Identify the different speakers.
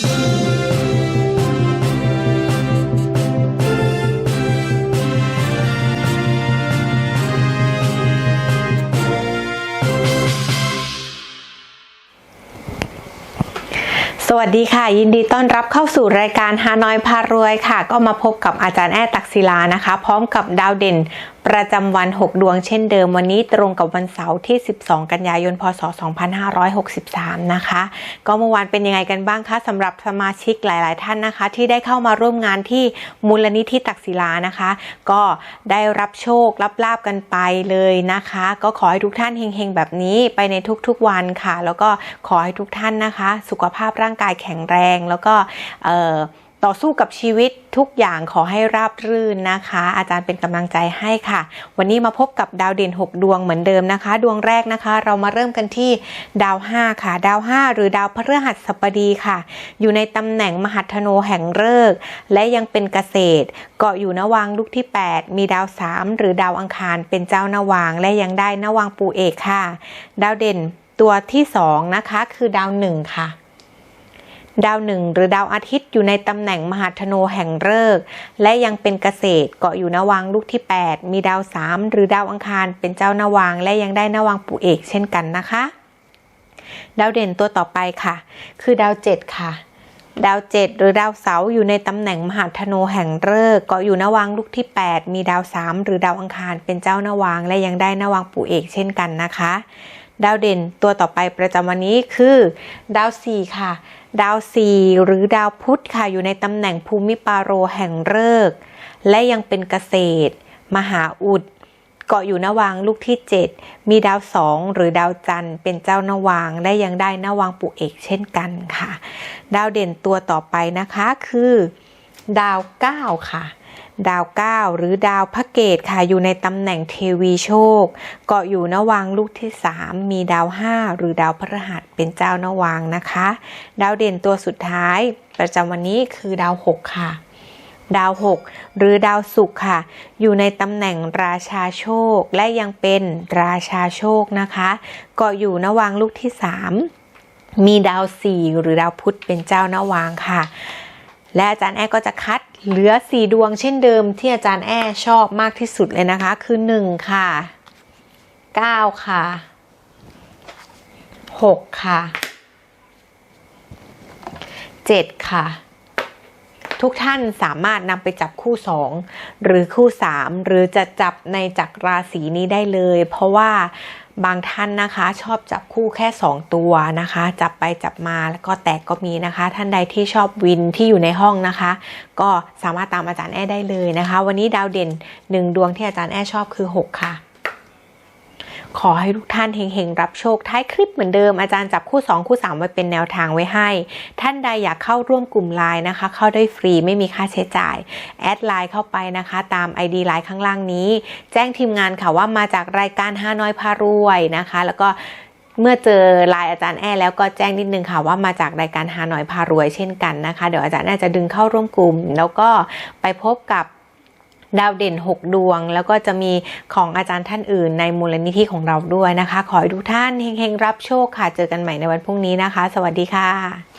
Speaker 1: สวัสดีค่ะ ยินดีต้อนรับเข้าสู่รายการฮานอยพารวยค่ะ ก็มาพบกับอาจารย์แอตักศิลานะคะ พร้อมกับดาวเด่น ประจำวัน 6 ดวงเช่นเดิมวันนี้ตรงกับวันเสาร์ที่ 12 กันยายน พศ 2563 นะคะ ก็เมื่อวานเป็นยังไงกันบ้างคะสำหรับสมาชิกหลาย ๆ ท่านนะคะ ที่ได้เข้ามาร่วมงานที่มูลนิธิตักศิลานะคะ ก็ได้รับโชครับลาบกันไปเลยนะคะ ก็ขอให้ทุกท่านเฮง ๆ แบบนี้ไปในทุก ๆ วันค่ะ แล้วก็ขอให้ทุกท่านนะคะ สุขภาพร่างกายแข็งแรงแล้วก็เอ่อ ต่อสู้กับชีวิตทุกอย่างขอให้ราบรื่นนะคะ อาจารย์เป็นกำลังใจให้ค่ะ วันนี้มาพบกับดาวเด่น 6 ดวงเหมือนเดิมนะคะ ดวงแรกนะคะ เรามาเริ่มกันที่ดาว 5 ค่ะ ดาว 5 หรือดาวพฤหัสบดีค่ะ อยู่ในตำแหน่งมหัทโนแห่งฤกษ์และยังเป็นเกษตร เกาะอยู่นวางลูกที่ 8 มีดาว 3 หรือดาวอังคารเป็นเจ้านวางและยังได้นวางปูเอกค่ะ ดาวเด่นตัวที่ 2 นะคะ คือดาว 1 ค่ะ ดาวหนึ่งหรือดาวอาทิตย์อยู่ในตำแหน่งมหาธนูแห่งฤกษ์และยังเป็นเกษตรเกาะอยู่นวางลูกที่ 8 มีดาว3หรือดาวอังคารเป็นเจ้านวางและยังได้นวางปู่เอกเช่นกันนะคะ ดาวเด่นตัวต่อไปค่ะ คือดาว7ค่ะดาว7หรือดาวเสาร์อยู่ในตำแหน่งมหาธนูแห่งฤกษ์เกาะอยู่นวางลูกที่ 8 มีดาว3หรือดาวอังคารเป็นเจ้านวางและยังได้นวางปู่เอกเช่นกันนะคะ ดาวเด่นตัวต่อไปประจำวันนี้คือ ดาว4ค่ะ ดาว4หรือดาวพุธค่ะอยู่ในตำแหน่งภูมิปาโรแห่งฤกษ์และยังเป็นเกษตร มหาอุดเกาะอยู่นวางลูกที่ 7 มีดาว2หรือดาวจันทร์เป็นเจ้านวางและยังได้นวางปุเอกเช่นกันค่ะ ดาวเด่นตัวต่อไปนะคะคือ ดาว 9 ค่ะ ดาว9หรือดาวพระเกตค่ะอยู่ในตำแหน่งเทวีโชค เกาะอยู่นวางลูกที่3มีดาว5หรือดาวพฤหัสเป็นเจ้านวางนะคะ ดาวเด่นตัวสุดท้าย ประจำวันนี้คือดาว6ค่ะ ดาว 6 หรือดาวศุกร์ค่ะ อยู่ในตำแหน่งราชาโชค และยังเป็นราชาโชคนะคะเกาะอยู่นวางลูกที่ 3 มีดาว4หรือดาวพุธเป็นเจ้านวางค่ะ และอาจารย์แอ้ก็จะคัดเหลือ 4 ดวงเช่นเดิมที่อาจารย์แอ้ชอบมากที่สุดเลยนะคะ คือ 1 ค่ะ 9 ค่ะ 6 ค่ะ 7 ค่ะ ทุกท่านสามารถนำไปจับคู่ 2 หรือคู่ 3 หรือจะจับในจักรราศีนี้ได้เลย เพราะว่า บางท่านนะคะ ชอบจับคู่แค่ 2 ตัวนะคะ จับไปจับมาแล้วก็แตกก็มีนะคะ ท่านใดที่ชอบวินที่อยู่ในห้องนะคะ ก็สามารถตามอาจารย์แอ้ได้เลยนะคะ วันนี้ดาวเด่น 1 ดวงที่อาจารย์แอ้ชอบคือ 6 ค่ะ ขอให้ทุกท่านเฮงๆ รับโชคท้ายคลิปเหมือนเดิมอาจารย์จับคู่ 2 คู่ 3 ไว้เป็นแนวทางไว้ให้ ท่านใดอยากเข้าร่วมกลุ่มไลน์นะคะ เข้าได้ฟรีไม่มีค่าใช้จ่าย แอดไลน์เข้าไปนะคะ ตาม ID ไลน์ข้างล่างนี้ แจ้งทีมงานค่ะว่ามาจากรายการฮานอยพารวยนะคะ แล้วก็เมื่อเจอไลน์อาจารย์แอแล้วก็แจ้งนิดนึงค่ะว่ามาจากรายการฮานอยพารวยเช่นกันนะคะ เดี๋ยวอาจารย์แอจะดึงเข้าร่วมกลุ่ม แล้วก็ไปพบกับ ดาวเด่น 6 ดวง แล้วก็จะมีของอาจารย์ท่านอื่น ในมูลนิธิของเราด้วยนะคะ ขอให้ทุกท่านเฮงๆรับโชคค่ะ เจอกันใหม่ในวันพรุ่งนี้นะคะ สวัสดีค่ะ